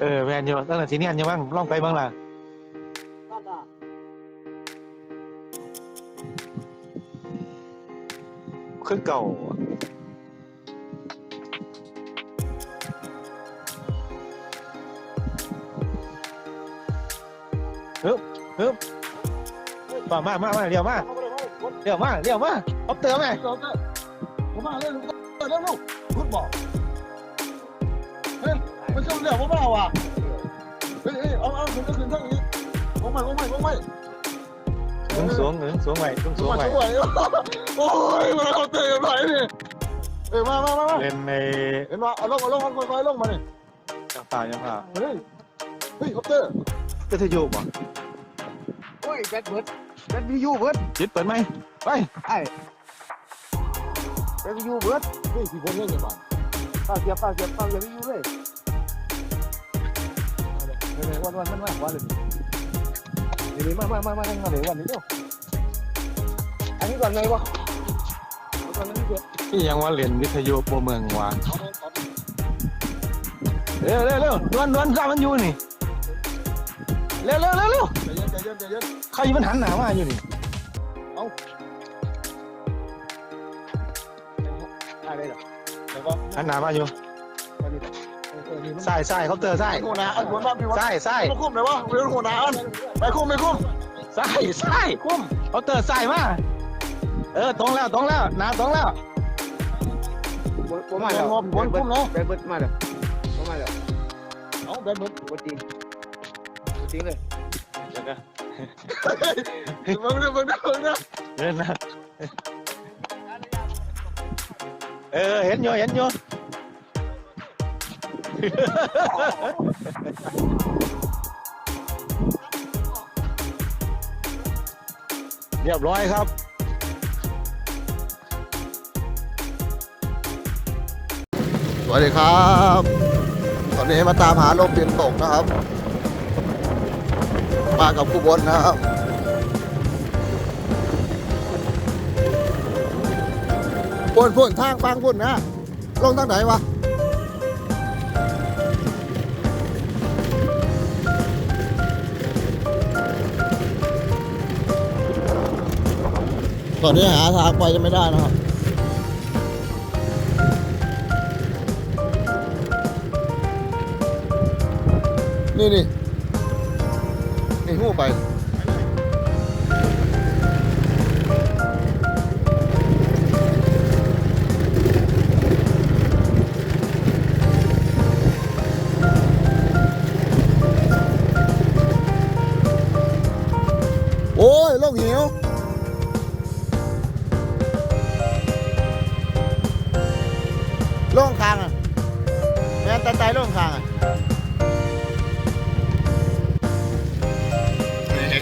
เออแมนอยู่ตั้งแต่ทีนี้อันยังบ้างลองไปบ้างล่ะคือเก่าฮึบฮึบมามามามาเดี๋ยวมาเดี๋ยวมาเดี๋ยวมาเอาเติมไหมผมมาเล่นเล่นลูกฟุตบอลเฮ้ยมัน จะเรียกผมเปล่าอะเฮ้ยเอาเอาผมก็ขึ้นทั้งนี้ผมไม่ผมไม่ผมไม่สูงสูงสูงสูงไว้สูงผสูมงไม่ไว้โอ้ยมาเขาเตะไหนนี่เอ้ยมามามาเล่นในเห็นว่าเอาลงเอาลงเอาค่อยๆลงมาเนี่ยจังเปล่าจังเปล่าเฮ้ยเฮ้ยคอปเตอร์ก็จะอยู่บ่โอ้ยแบตเบิร์ดแบตวิวเบิร์ดจิตเปิดไหมไปไอ้แบตวิวเบิร์ดเฮ้ยพี่บอลเล่นยังไงป้าเสียป้าเสียป้าเสียวิวเลย เลยวันวันมันวันวันเลยเดี๋ยวมามามามาทำงาเดี๋ยววันนี้เดี๋ยวอันนี้ก่อนไงวะก่อนนี้เดี๋ยวที่ยังว่าเรียนวิทยุโบเมืองวาเอาเร็วเร็วเร็วดวนดวนข้ามันอยู่นี่เร็วเร็วเร็วเร็วใจเย็นใจเย็นใจเย็นใครมันหันหน้ามาอยู่นี่เอะไรหรอแล้วก็หันหน้ามาอยู่ ใส่ใส่เขาเตอร์ใส่หัวหน้าอ้หัวหน้าพี่วะใส่ใส่ไม่คุ้มเลยวะเรื่องหัวหน้าอันไปคุ้มไม่คุ้มใส่ใส่คุ้มเขาเตอร์ใส่มาเออตรงแล้วตรงแล้วน้าตรงแล้วผมมาแล้วผมคุ้มเนาะแบดเบิร์ดมาแล้วผมมาแล้วเอาแบบเหมือนปกติปกติเลยเดี๋ยวนะมึงเนี่ยมึงเนี่ยมึงเนี่ยเดินนะเออเห็นอยู่เห็นอยู่ เรียบร้อยครับ สวัสดีครับ ตอนนี้มาตามหาลมเปลี่ยนตกนะครับ มากับผู้บนนะครับพ่นพ่นทางฟังพ่นนะ ลงทางไหนวะ ตอนนี้หาทางไปจะไม่ได้นะครับนี่นี่นี่หู้ไปโอ้ยโรคหิว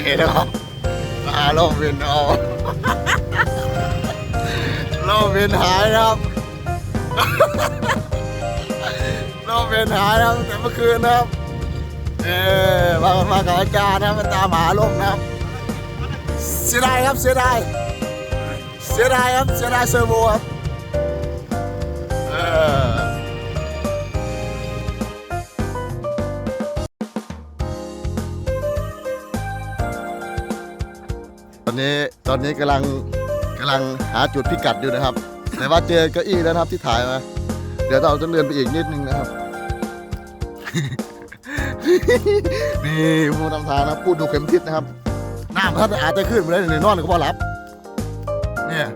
นี่นะครับอาโลมวินเอาโลมวินหายนะครับโลมวินหายนะครับแต่เมื่อคืนนะครับเออมามากับอาจารย์นะมาตามหาลมนะครับเสียดายครับเสียดายเสียดายครับเสียดายเซอร์โวครับเออ นี้ตอนนี้กำลังกำลังหาจุดพิกัดอยู่นะครับ แต่ว่าเจอเก้าอี้แล้วนะครับที่ถ่ายมาเดี๋ยวเราต้องเดินไปอีกนิดนึงนะครับ นี่ผู้นำทางนะพูดดูเข็มทิศนะครับน้ำพัดอาจจะขึ้นไปได้ในนอนก็บ่รับ เนี่ย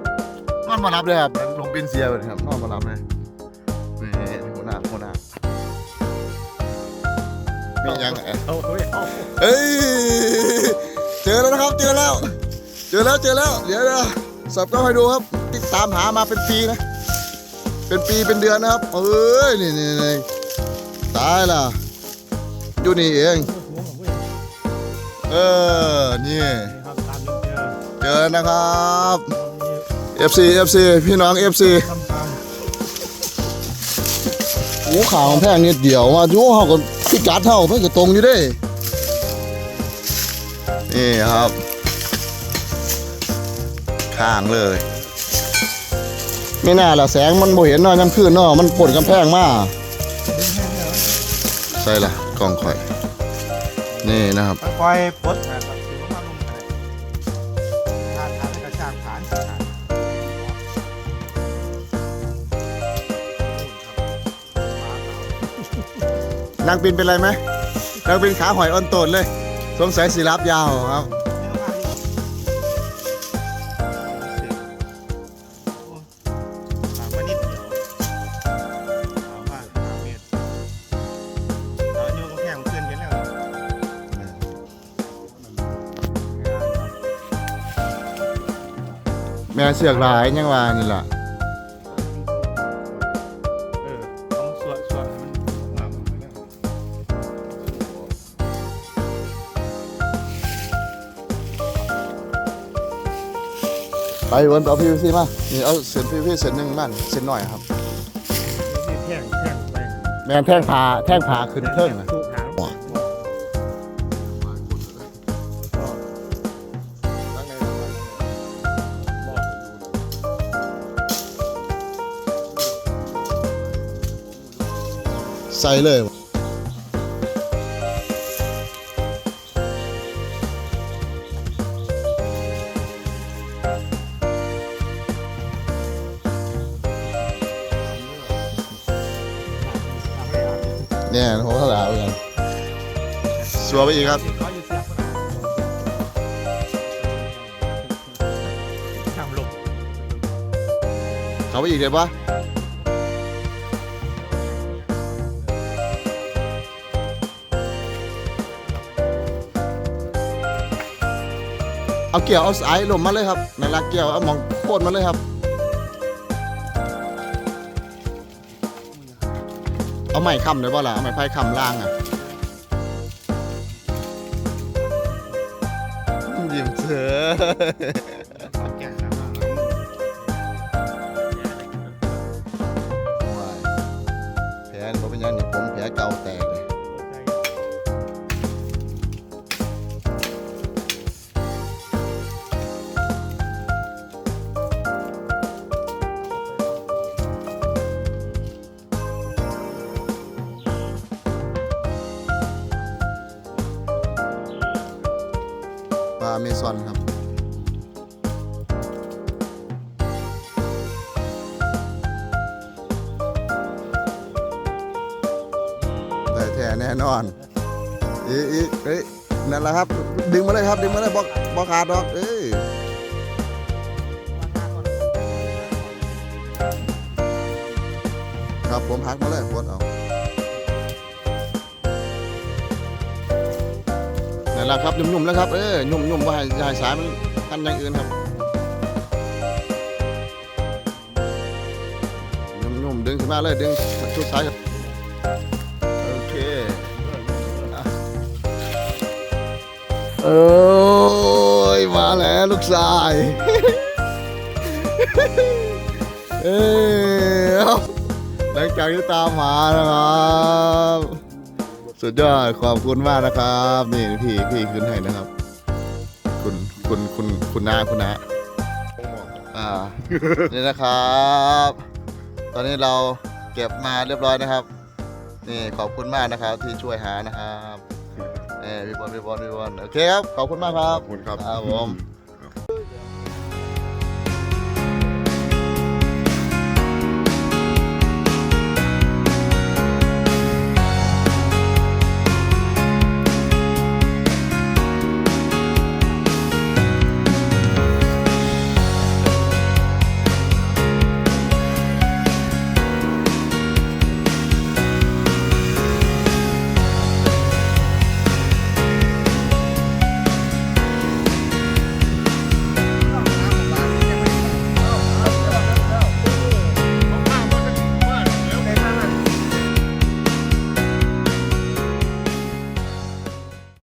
นอนมารับเลยครับลงเป็นเสียเลยครับนอนมารับเลยนี่หัวหน้าหัวหน้ามียังไงเอาเฮ้ยเอาเอ้ยเจอแล้วนะครับ เจอแล้ว เจอแล้วเจอแล้ว เดี๋ยวนะสับก็ให้ดูครับติดตามหามาเป็นปีนะ เป็นปีเป็นเดือนนะครับ เอ้ยนี่นี่นี่ตายล่ะอยู่นี่เอง เออนี่เจอเจอนะครับ FC FC พี่น้อง FC โอ้ข่าวของแท่งนิดเดียวมาดูเขาก็พิกัดเท่าเพื่อจะตรงอยู่เด้นี่ครับ ข้างเลย ไม่น่าละแสงมันบ่เห็นเนาะยังคืนเนาะมันปนกำแพงมาใช่ละกล้องข่อย นี่นะครับค่อยๆปลดนะครับถือว่ามาลุมกันเลยทานทานให้กระชากฐานฐานนางปินเป็นไรไหมนางปินขาหอยอ่อนโตนเลย สงสัยสิรับยาวครับ เสือกหลายยังว่านี่ล่ะเออต้องสวดสวดให้มันงามไปแล้วไปวนเอาพีวีซีมานี่เอาเส้นพีวีซีเส้นหนึ่งมันเส้นหน่อยครับนี่แข่งแข่งไปแม่นแท่งผาแท่งผาขึ้นเครื่องนะถู ใส่เลยเนี่ยผมก็หลาวกันสัวไปอีกครับเขาอยู่เสียบทำลบเขาไปอีกเดี๋ยวปะ เอาเกี่ยวเอาสายลมมาเลยครับนั่นละเกี่ยวเอาหมองโคตรมาเลยครับ เอาไม้ค้ำเลยบ่ล่ะเอาไม้ไผ่ค้ำล่างอะยิ้มเถอะาเมซอนครับ แต่แท้แน่นอนอีอีเอ้ยนั่นแหละครับ ดึงมาเลยครับ ดึงมาเลยบอกบอกขาดดอกเอ้ยครับผมหักมาเลยปลดเอา นั่นแหละครับนุ่มๆแล้วครับเอ้ยนุ่มๆว่าให้สายมันกันอย่างอื่นครับนุ่มๆดึงขึ้นมาเลยดึงชุดสายโอเคโอ้ยมาแล้วลูกชายเอ้ยหลังจากที่ตามหานะครับ สุดยอดขอบคุณมากนะครับ นี่พี่พี่ขึ้นให้นะครับ คุณคุณคุณคุณนาคุณนาอ่านี่นะครับ ตอนนี้เราเก็บมาเรียบร้อยนะครับ นี่ขอบคุณมากนะครับ ที่ช่วยหานะครับเออพี่บอลพี่บอลพี่บอลโอเคครับขอบคุณมากครับขอบคุณครับครับผม